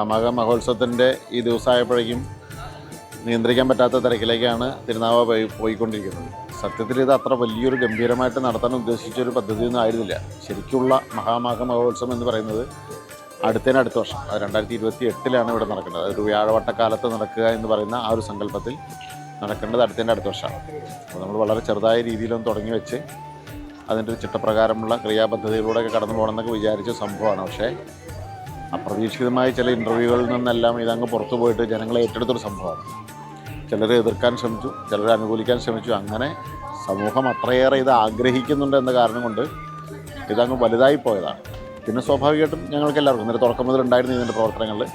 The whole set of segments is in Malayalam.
മഹാമക മഹോത്സവത്തിന്റെ ഈ ദിവസമായപ്പോഴേക്കും നിയന്ത്രിക്കാൻ പറ്റാത്ത തിരക്കിലേക്കാണ് തിരുനാവ പോയി പോയിക്കൊണ്ടിരിക്കുന്നത്. സത്യത്തിൽ ഇത് അത്ര വലിയൊരു ഗംഭീരമായിട്ട് നടത്താൻ ഉദ്ദേശിച്ച ഒരു പദ്ധതിയൊന്നും ആയിരുന്നില്ല. ശരിക്കുള്ള മഹാമാഘ മഹോത്സവം എന്ന് പറയുന്നത് അടുത്തതിന് അടുത്ത വർഷം രണ്ടായിരത്തി ഇരുപത്തി എട്ടിലാണ് ഇവിടെ നടക്കേണ്ടത് ഒരു വ്യാഴവട്ടക്കാലത്ത് നടക്കുക എന്ന് പറയുന്ന ആ ഒരു സങ്കല്പത്തിൽ നടക്കേണ്ടത് അടുത്തതിന്റെ അടുത്ത വർഷമാണ്. അപ്പോൾ നമ്മൾ വളരെ ചെറുതായ രീതിയിലൊന്ന് തുടങ്ങി വെച്ച് അതിന്റെ ഒരു ചിട്ടപ്രകാരമുള്ള ക്രിയാപദ്ധതികളിലൂടെയൊക്കെ കടന്നു പോകണമെന്നൊക്കെ വിചാരിച്ച സംഭവമാണ്. പക്ഷേ അപ്രതീക്ഷിതമായ ചില ഇന്റർവ്യൂകളിൽ നിന്നെല്ലാം ഇതങ്ങ് പുറത്തു പോയിട്ട് ജനങ്ങളെ ഏറ്റെടുത്തൊരു സംഭവമാണ്. ചിലർ എതിർക്കാൻ ശ്രമിച്ചു ചിലർ അനുകൂലിക്കാൻ ശ്രമിച്ചു. അങ്ങനെ സമൂഹം അത്രയേറെ ഇത് ആഗ്രഹിക്കുന്നുണ്ട് എന്ന കാരണം കൊണ്ട് ഇതങ്ങ് വലുതായി പോയതാണ്. പിന്നെ സ്വാഭാവികമായിട്ടും ഞങ്ങൾക്ക് എല്ലാവർക്കും ഇന്നലെ തുടക്കം മുതൽ ഉണ്ടായിരുന്നു ഇതിന്റെ പ്രവർത്തനങ്ങളിൽ.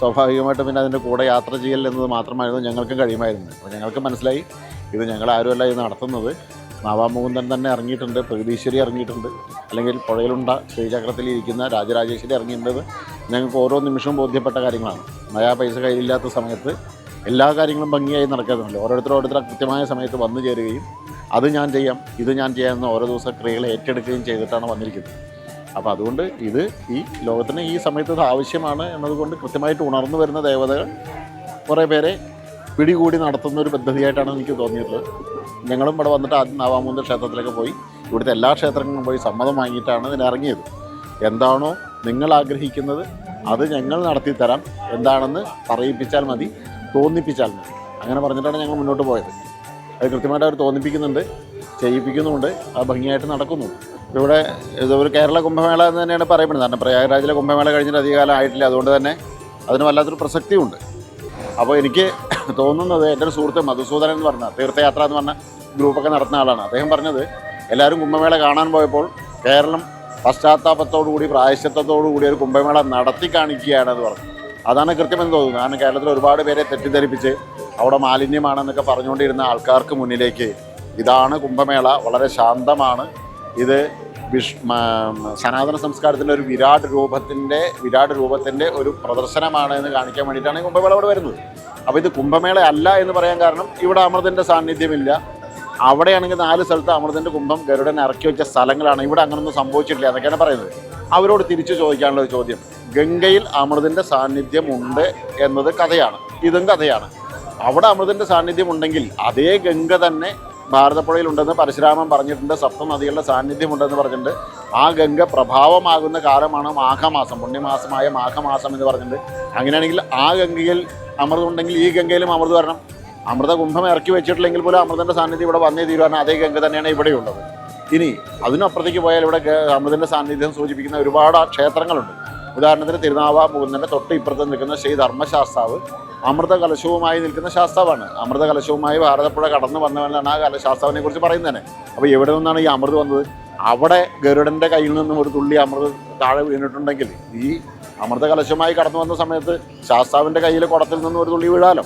സ്വാഭാവികമായിട്ടും പിന്നെ അതിന്റെ കൂടെ യാത്ര ചെയ്യൽ എന്നത് മാത്രമായിരുന്നു ഞങ്ങൾക്കും കഴിയുമായിരുന്നു അപ്പോൾ ഞങ്ങൾക്ക് മനസ്സിലായി ഇത് ഞങ്ങളാരുമല്ല ഇത് നടത്തുന്നത്. നാവാമുകുന്ദൻ തന്നെ ഇറങ്ങിയിട്ടുണ്ട്. പ്രകൃതീശ്വരി ഇറങ്ങിയിട്ടുണ്ട്. അല്ലെങ്കിൽ പുഴയിലുണ്ട ശ്രീചക്രത്തിൽ ഇരിക്കുന്ന രാജരാജേശ്വരി ഇറങ്ങിയിട്ടുണ്ട് ഞങ്ങൾക്ക് ഓരോ നിമിഷവും ബോധ്യപ്പെട്ട കാര്യങ്ങളാണ്. നയാ പൈസ കയ്യിലില്ലാത്ത സമയത്ത് എല്ലാ കാര്യങ്ങളും ഭംഗിയായി നടക്കുന്നുണ്ട് ഓരോരുത്തർ ഓരോരുത്തർ കൃത്യമായ സമയത്ത് വന്നു ചേരുകയും അത് ഞാൻ ചെയ്യാം ഇത് ഞാൻ ചെയ്യാമെന്ന് ഓരോ ദിവസം ക്രിയകളെ ഏറ്റെടുക്കുകയും ചെയ്തിട്ടാണ് വന്നിരിക്കുന്നത്. അപ്പോൾ അതുകൊണ്ട് ഇത് ഈ ലോകത്തിന് ഈ സമയത്ത് ഇത് ആവശ്യമാണ് എന്നതുകൊണ്ട് കൃത്യമായിട്ട് ഉണർന്നു വരുന്ന ദേവതകൾ കുറേ പേരെ പിടികൂടി നടത്തുന്ന ഒരു പദ്ധതിയായിട്ടാണ് എനിക്ക് തോന്നിയിട്ടുള്ളത്. ഞങ്ങളും ഇവിടെ വന്നിട്ട് ആദ്യം നാവാമൂന്ന് ക്ഷേത്രത്തിലൊക്കെ പോയി. ഇവിടുത്തെ എല്ലാ ക്ഷേത്രങ്ങളിലും പോയി സമ്മതം വാങ്ങിയിട്ടാണ് ഇതിന് ഇറങ്ങിയത്. എന്താണോ നിങ്ങൾ ആഗ്രഹിക്കുന്നത് അത് ഞങ്ങൾ നടത്തി തരാം. എന്താണെന്ന് പറയിപ്പിച്ചാൽ മതി തോന്നിപ്പിച്ചാൽ മതി. അങ്ങനെ പറഞ്ഞിട്ടാണ് ഞങ്ങൾ മുന്നോട്ട് പോയത്. അത് കൃത്യമായിട്ട് അവർ തോന്നിപ്പിക്കുന്നുണ്ട് ചെയ്യിപ്പിക്കുന്നുമുണ്ട് അത് ഭംഗിയായിട്ട് നടക്കുന്നുണ്ട് ഇവിടെ ഒരു കേരള കുംഭമേള എന്ന് തന്നെയാണ് പറയപ്പെടുന്നത് കാരണം പ്രയാഗരാജിലെ കുംഭമേള കഴിഞ്ഞിട്ട് അധികകാലം ആയിട്ടില്ല. അതുകൊണ്ട് തന്നെ അതിന് വല്ലാത്തൊരു പ്രസക്തിയുണ്ട്. അപ്പോൾ എനിക്ക് തോന്നുന്നത് എന്റെ ഒരു സുഹൃത്ത് മധുസൂദനൻ എന്ന് പറഞ്ഞ തീർത്ഥയാത്ര എന്ന് പറഞ്ഞ ഗ്രൂപ്പൊക്കെ നടത്തുന്ന ആളാണ്. അദ്ദേഹം പറഞ്ഞത് എല്ലാവരും കുംഭമേള കാണാൻ പോയപ്പോൾ കേരളം പശ്ചാത്താപത്തോടുകൂടി പ്രായശ്ചിത്തത്തോടുകൂടി ഒരു കുംഭമേള നടത്തി കാണിക്കുകയാണ് എന്ന് പറഞ്ഞു. അതാണ് കൃത്യമെന്ന് തോന്നുന്നത്. കാരണം കേരളത്തിൽ ഒരുപാട് പേരെ തെറ്റിദ്ധരിപ്പിച്ച് അവിടെ മാലിന്യമാണെന്നൊക്കെ പറഞ്ഞുകൊണ്ടിരുന്ന ആൾക്കാർക്ക് മുന്നിലേക്ക് ഇതാണ് കുംഭമേള വളരെ ശാന്തമാണ്. ഇത് വിഷ് സനാതന സംസ്കാരത്തിന്റെ ഒരു വിരാട് രൂപത്തിന്റെ വിരാട് രൂപത്തിന്റെ ഒരു പ്രദർശനമാണ് എന്ന് കാണിക്കാൻ വേണ്ടിയിട്ടാണ് കുംഭമേള ഇവിടെ വരുന്നത്. അപ്പോൾ ഇത് കുംഭമേള അല്ല എന്ന് പറയാൻ കാരണം ഇവിടെ അമൃതന്റെ സാന്നിധ്യമില്ല. അവിടെയാണെങ്കിൽ നാല് സ്ഥലത്ത് അമൃതന്റെ കുംഭം ഗരുഡൻ ഇറക്കി വെച്ച സ്ഥലങ്ങളാണ്. ഇവിടെ അങ്ങനൊന്നും സംഭവിച്ചിട്ടില്ല എന്നൊക്കെയാണ് പറയുന്നത്. അവരോട് തിരിച്ചു ചോദിക്കാനുള്ള ഒരു ചോദ്യം. ഗംഗയിൽ അമൃതന്റെ സാന്നിധ്യം ഉണ്ട് എന്നത് കഥയാണ്. ഇതും കഥയാണ്. അവിടെ അമൃതന്റെ സാന്നിധ്യം ഉണ്ടെങ്കിൽ അതേ ഗംഗ തന്നെ ഭാരതപ്പുഴയിൽ ഉണ്ടെന്ന് പരശുരാമൻ പറഞ്ഞിട്ടുണ്ട്. സപ്ത നദികളുടെ സാന്നിധ്യം ഉണ്ടെന്ന് പറഞ്ഞിട്ടുണ്ട്. ആ ഗംഗ പ്രഭാവമാകുന്ന കാലമാണ് മാഘമാസം പുണ്യമാസമായ മാഘമാസം എന്ന് പറഞ്ഞിട്ടുണ്ട്. അങ്ങനെയാണെങ്കിൽ ആ ഗംഗയിൽ അമൃതം ഉണ്ടെങ്കിൽ ഈ ഗംഗയിലും അമൃത് വരണം. അമൃത കുംഭം ഇറക്കി വെച്ചിട്ടില്ലെങ്കിൽ പോലും അമൃതന്റെ സാന്നിധ്യം ഇവിടെ വന്നേ തീരുവാൻ അതേ ഗംഗ തന്നെയാണ് ഇവിടെയുള്ളത് ഇനി അതിനപ്പുറത്തേക്ക് പോയാൽ ഇവിടെ അമൃതന്റെ സാന്നിധ്യം സൂചിപ്പിക്കുന്ന ഒരുപാട് ക്ഷേത്രങ്ങളുണ്ട്. ഉദാഹരണത്തിന് തിരുനാവാ മുകുന്ദന്റെ തൊട്ട് ഇപ്പുറത്ത് നിൽക്കുന്ന ശ്രീ ധർമ്മശാസ്താവ് അമൃത കലശവുമായി നിൽക്കുന്ന ശാസ്താവാണ്. അമൃത കലശവുമായി ഭാരതപ്പുഴ കടന്നു വന്നവനാണ് ആ കലശാസ്താവിനെ കുറിച്ച് പറയുന്നത് അപ്പോൾ എവിടെ നിന്നാണ് ഈ അമൃത് വന്നത്? അവിടെ ഗരുഡന്റെ കയ്യിൽ നിന്നും ഒരു തുള്ളി അമൃത് താഴെ വീണിട്ടുണ്ടെങ്കിൽ ഈ അമൃത കലശവുമായി കടന്നു വന്ന സമയത്ത് ശാസ്താവിന്റെ കയ്യിൽ കുടത്തിൽ നിന്നും ഒരു തുള്ളി വീഴാലോ?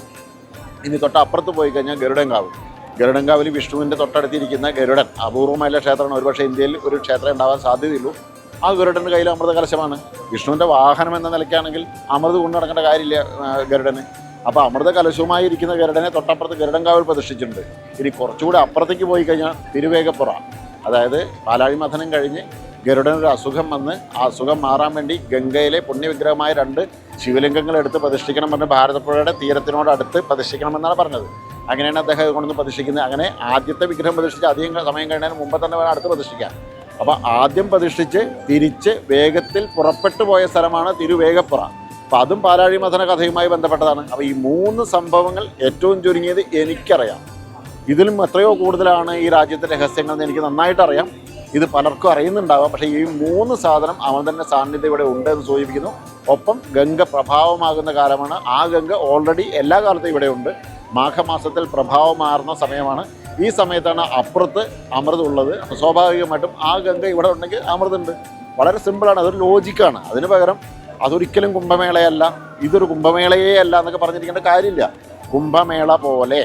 ഇനി തൊട്ട് അപ്പുറത്ത് പോയി കഴിഞ്ഞാൽ ഗരുഡൻകാവ്. ഗരുഡൻകാവിൽ വിഷ്ണുവിന്റെ തൊട്ടടുത്തിരിക്കുന്ന ഗരുഡൻ അപൂർവമായുള്ള ക്ഷേത്രമാണ്. ഒരുപക്ഷെ ഇന്ത്യയിൽ ഒരു ക്ഷേത്രം ഉണ്ടാവാൻ സാധ്യതയുള്ളൂ. ആ ഗരുഡന്റെ കയ്യിൽ അമൃത കലശമാണ്. വിഷ്ണുവിന്റെ വാഹനം എന്ന നിലയ്ക്കാണെങ്കിൽ അമൃത് കൊണ്ടു നടക്കേണ്ട കാര്യമില്ല ഗരുഡന്. അപ്പോൾ അമൃത കലശവുമായി ഇരിക്കുന്ന ഗരുഡനെ തൊട്ടപ്പുറത്ത് ഗരുഡൻകാവിൽ പ്രതിഷ്ഠിച്ചിട്ടുണ്ട്. ഇനി കുറച്ചുകൂടി അപ്പുറത്തേക്ക് പോയി കഴിഞ്ഞാൽ തിരുവേഗപ്പുറ. അതായത് പാലാഴി മഥനം കഴിഞ്ഞ് ഗരുഡനൊരു അസുഖം വന്ന് ആ അസുഖം മാറാൻ വേണ്ടി ഗംഗയിലെ പുണ്യവിഗ്രഹമായ രണ്ട് ശിവലിംഗങ്ങൾ എടുത്ത് പ്രതിഷ്ഠിക്കണം പറഞ്ഞ് ഭാരതപ്പുഴയുടെ തീരത്തിനോടടുത്ത് പ്രതിഷ്ഠിക്കണമെന്നാണ് പറഞ്ഞത്. അങ്ങനെയാണ് അദ്ദേഹം കൊണ്ടുവന്ന് പ്രതിഷ്ഠിക്കുന്നത്. അങ്ങനെ ആദ്യത്തെ വിഗ്രഹം പ്രതിഷ്ഠിച്ച് അധികം സമയം കഴിഞ്ഞതിന് മുമ്പ് തന്നെ വേണം അടുത്ത് പ്രതിഷ്ഠിക്കാൻ. അപ്പോൾ ആദ്യം പ്രതിഷ്ഠിച്ച് തിരിച്ച് വേഗത്തിൽ പുറപ്പെട്ടു പോയ സ്ഥലമാണ് തിരുവേഗപ്പുറ. അപ്പം അതും പാലാഴി മഥന കഥയുമായി ബന്ധപ്പെട്ടതാണ്. അപ്പോൾ ഈ മൂന്ന് സംഭവങ്ങൾ ഏറ്റവും ചുരുങ്ങിയത് എനിക്കറിയാം. ഇതിലും എത്രയോ കൂടുതലാണ് ഈ രാജ്യത്തെ രഹസ്യങ്ങൾ എന്ന് എനിക്ക് നന്നായിട്ട് അറിയാം. ഇത് പലർക്കും അറിയുന്നുണ്ടാവാം. പക്ഷേ ഈ മൂന്ന് സാധനം തന്നെ സാന്നിധ്യം ഇവിടെ ഉണ്ട് എന്ന് സൂചിപ്പിക്കുന്നു. ഒപ്പം ഗംഗ പ്രഭാവമാകുന്ന കാലമാണ്. ആ ഗംഗ ഓൾറെഡി എല്ലാ കാലത്തും ഇവിടെ ഉണ്ട്. മാഘമാസത്തിൽ പ്രഭാവമാറുന്ന സമയമാണ്. ഈ സമയത്താണ് അപ്പുറത്ത് അമൃത് ഉള്ളത്. അപ്പോൾ സ്വാഭാവികമായിട്ടും ആ ഗംഗ ഇവിടെ ഉണ്ടെങ്കിൽ അമൃതുണ്ട് വളരെ സിമ്പിളാണ് അതൊരു ലോജിക്കാണ് അതിന് പകരം അതൊരിക്കലും കുംഭമേളയല്ല. ഇതൊരു കുംഭമേളയേ അല്ല എന്നൊക്കെ പറഞ്ഞിരിക്കേണ്ട കാര്യമില്ല. കുംഭമേള പോലെ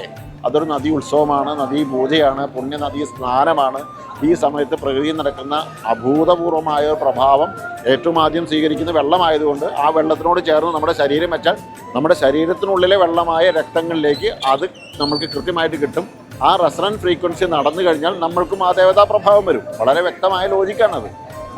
അതൊരു നദി ഉത്സവമാണ് നദീ പൂജയാണ് പുണ്യനദീ സ്നാനമാണ്. ഈ സമയത്ത് പ്രകൃതിയിൽ നടക്കുന്ന അഭൂതപൂർവമായ ഒരു പ്രഭാവം ഏറ്റവും ആദ്യം സ്വീകരിക്കുന്ന വെള്ളമായതുകൊണ്ട് ആ വെള്ളത്തിനോട് ചേർന്ന് നമ്മുടെ ശരീരം വെച്ചാൽ നമ്മുടെ ശരീരത്തിനുള്ളിലെ വെള്ളമായ രക്തങ്ങളിലേക്ക് അത് നമുക്ക് കൃത്യമായിട്ട് കിട്ടും. ആ റെസറൻ ഫ്രീക്വൻസി നടന്നു കഴിഞ്ഞാൽ നമ്മൾക്കും ആ ദേവതാ പ്രഭാവം വരും. വളരെ വ്യക്തമായ ലോജിക്കാണത്.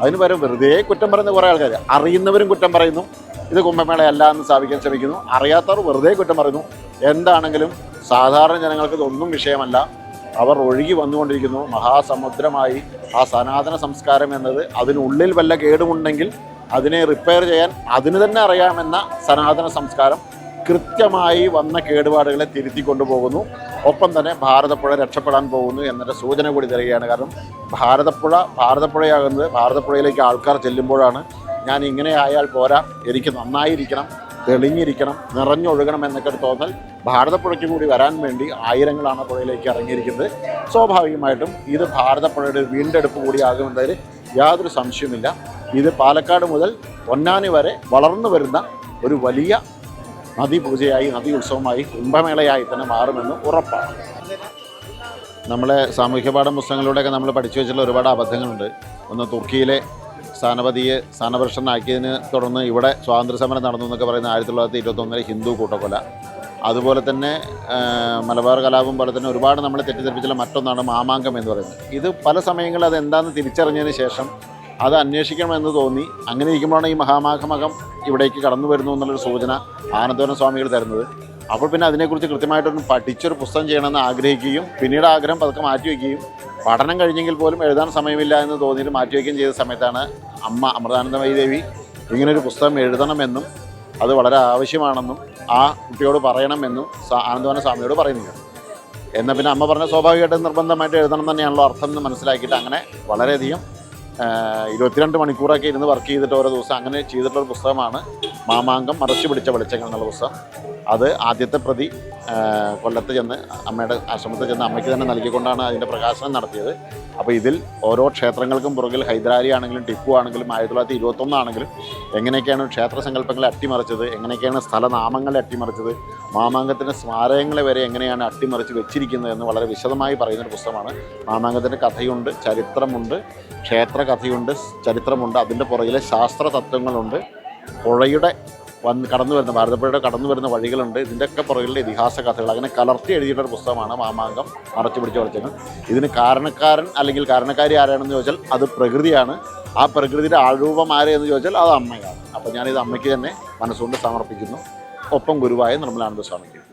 അതിന് പകരം വെറുതെ കുറ്റം പറയുന്ന കുറേ ആൾക്കാർ അറിയുന്നവരും കുറ്റം പറയുന്നു. ഇത് കുംഭമേളയല്ല എന്ന് സ്ഥാപിക്കാൻ ശ്രമിക്കുന്നു. അറിയാത്തവർ വെറുതെ കുറ്റം പറയുന്നു. എന്താണെങ്കിലും സാധാരണ ജനങ്ങൾക്ക് ഇതൊന്നും വിഷയമല്ല. അവർ ഒഴുകി വന്നുകൊണ്ടിരിക്കുന്നു. മഹാസമുദ്രമായി ആ സനാതന സംസ്കാരം എന്നത് അതിനുള്ളിൽ വല്ല കേടുമുണ്ടെങ്കിൽ അതിനെ റിപ്പയർ ചെയ്യാൻ അതിന് തന്നെ അറിയാമെന്ന സനാതന സംസ്കാരം കൃത്യമായി വന്ന കേടുപാടുകളെ തിരുത്തി കൊണ്ടുപോകുന്നു. ഒപ്പം തന്നെ ഭാരതപ്പുഴ രക്ഷപ്പെടാൻ പോകുന്നു എന്നൊരു സൂചന കൂടി തരികയാണ്. കാരണം ഭാരതപ്പുഴ ഭാരതപ്പുഴയാകുന്നത് ഭാരതപ്പുഴയിലേക്ക് ആൾക്കാർ ചെല്ലുമ്പോഴാണ് ഞാൻ ഇങ്ങനെ ആയാൽ പോരാ എനിക്ക് നന്നായിരിക്കണം തെളിഞ്ഞിരിക്കണം നിറഞ്ഞൊഴുകണം എന്നൊക്കെ ഒരു തോന്നൽ ഭാരതപ്പുഴയ്ക്ക് കൂടി വരാൻ വേണ്ടി ആയിരങ്ങളാണ് പുഴയിലേക്ക് ഇറങ്ങിയിരിക്കുന്നത്. സ്വാഭാവികമായിട്ടും ഇത് ഭാരതപ്പുഴയുടെ ഒരു വീണ്ടെടുപ്പ് കൂടിയാകുമെന്നതിൽ യാതൊരു സംശയമില്ല ഇത് പാലക്കാട് മുതൽ പൊന്നാനി വരെ വളർന്നു വരുന്ന ഒരു വലിയ നദി പൂജയായി നദി ഉത്സവമായി കുംഭമേളയായി തന്നെ മാറുമെന്ന് ഉറപ്പാണ്. നമ്മളെ സാമൂഹ്യ പാഠം പുസ്തകങ്ങളിലൂടെയൊക്കെ നമ്മൾ പഠിച്ചു വെച്ചിട്ടുള്ള ഒരുപാട് അബദ്ധങ്ങളുണ്ട്. ഒന്ന് തുർക്കിയിലെ സ്ഥാനപതിയെ സ്ഥാനപുരുഷനാക്കിയതിനെ തുടർന്ന് ഇവിടെ സ്വാതന്ത്ര്യ സമരം നടന്നു എന്നൊക്കെ പറയുന്ന ആയിരത്തി തൊള്ളായിരത്തി ഇരുപത്തൊന്നിലെ ഹിന്ദു കൂട്ടക്കൊല. അതുപോലെ തന്നെ മലബാർ കലാപം പോലെ തന്നെ ഒരുപാട് നമ്മളെ തെറ്റിദ്ധരിപ്പിച്ചുള്ള മറ്റൊന്നാണ് മാമാങ്കം എന്ന് പറയുന്നത്. ഇത് പല സമയങ്ങളിൽ അത് എന്താണെന്ന് തിരിച്ചറിഞ്ഞതിന് ശേഷം അത് അന്വേഷിക്കണമെന്ന് തോന്നി. അങ്ങനെ ഇരിക്കുമ്പോഴാണ് ഈ മഹാമാഘമകം ഇവിടേക്ക് കടന്നു വരുന്നു എന്നുള്ളൊരു സൂചന ആനന്ദവന സ്വാമികൾ തരുന്നത്. അപ്പോൾ പിന്നെ അതിനെക്കുറിച്ച് കൃത്യമായിട്ടൊന്ന് പഠിച്ചൊരു പുസ്തകം ചെയ്യണമെന്ന് ആഗ്രഹിക്കുകയും പിന്നീട് ആഗ്രഹം പതുക്കെ മാറ്റിവെക്കുകയും പഠനം കഴിഞ്ഞെങ്കിൽ പോലും എഴുതാൻ സമയമില്ല എന്ന് തോന്നിയിട്ട് മാറ്റിവെക്കുകയും ചെയ്ത സമയത്താണ് അമ്മ അമൃതാനന്ദമയി ദേവി ഇങ്ങനൊരു പുസ്തകം എഴുതണമെന്നും അത് വളരെ ആവശ്യമാണെന്നും ആ കുട്ടിയോട് പറയണമെന്നും ആനന്ദവന സ്വാമിയോട് പറയുന്നുണ്ട്. എന്നാൽ പിന്നെ അമ്മ പറഞ്ഞ സ്വാഭാവികമായിട്ടും നിർബന്ധമായിട്ട് എഴുതണം തന്നെയാണല്ലോ അർത്ഥം എന്ന് മനസ്സിലാക്കിയിട്ട് അങ്ങനെ വളരെയധികം ഇരുപത്തിരണ്ട് മണിക്കൂറൊക്കെ ഇരുന്ന് വർക്ക് ചെയ്തിട്ട് ഓരോ ദിവസം അങ്ങനെ ചെയ്തിട്ടുള്ള പുസ്തകമാണ്. മാമാങ്കം മറച്ചു പിടിച്ച വെളിച്ചങ്ങൾ എന്നുള്ള പുസ്തകം. അത് ആദ്യത്തെ പ്രതി കൊല്ലത്ത് ചെന്ന് അമ്മയുടെ ആശ്രമത്തിൽ ചെന്ന് അമ്മയ്ക്ക് തന്നെ നൽകിക്കൊണ്ടാണ് അതിന്റെ പ്രകാശനം നടത്തിയത്. അപ്പോൾ ഇതിൽ ഓരോ ക്ഷേത്രങ്ങൾക്കും പുറകിൽ ഹൈദരാലി ആണെങ്കിലും ടിപ്പു ആണെങ്കിലും ആയിരത്തി തൊള്ളായിരത്തി ഇരുപത്തൊന്നാണെങ്കിലും എങ്ങനെയൊക്കെയാണ് ക്ഷേത്ര സങ്കല്പങ്ങളെ അട്ടിമറിച്ചത് എങ്ങനെയൊക്കെയാണ് സ്ഥലനാമങ്ങളെ അട്ടിമറിച്ചത് മാമാങ്കത്തിന്റെ സ്മാരകങ്ങളെ വരെ എങ്ങനെയാണ് അട്ടിമറിച്ച് വെച്ചിരിക്കുന്നത് എന്ന് വളരെ വിശദമായി പറയുന്നൊരു പുസ്തകമാണ്. മാമാങ്കത്തിന്റെ കഥയുണ്ട് ചരിത്രമുണ്ട് ക്ഷേത്ര കഥയുണ്ട് ചരിത്രമുണ്ട് അതിന്റെ പുറകിലെ ശാസ്ത്ര തത്വങ്ങളുണ്ട് പുഴയുടെ വന്ന് കടന്നു വരുന്ന ഭാരതപ്പുഴയുടെ കടന്നു വരുന്ന വഴികളുണ്ട്. ഇതിന്റെയൊക്കെ പുറകിലെ ഇതിഹാസ കഥകൾ. അങ്ങനെ കലർത്തി എഴുതിയിട്ടൊരു പുസ്തകമാണ് മാമാങ്കം മറച്ചു പിടിച്ച വളച്ചങ്ങൾ ഇതിന് കാരണക്കാരൻ അല്ലെങ്കിൽ കാരണക്കാരി ആരാണെന്ന് ചോദിച്ചാൽ അത് പ്രകൃതിയാണ്. ആ പ്രകൃതിയുടെ ആഴൂപം ആരെയെന്ന് ചോദിച്ചാൽ അത് അമ്മയാണ്. അപ്പോൾ ഞാനിത് അമ്മയ്ക്ക് തന്നെ മനസ്സുകൊണ്ട് സമർപ്പിക്കുന്നു. ഒപ്പം ഗുരുവായ നിർമ്മലാനന്ദ സ്വാമിക്ക്.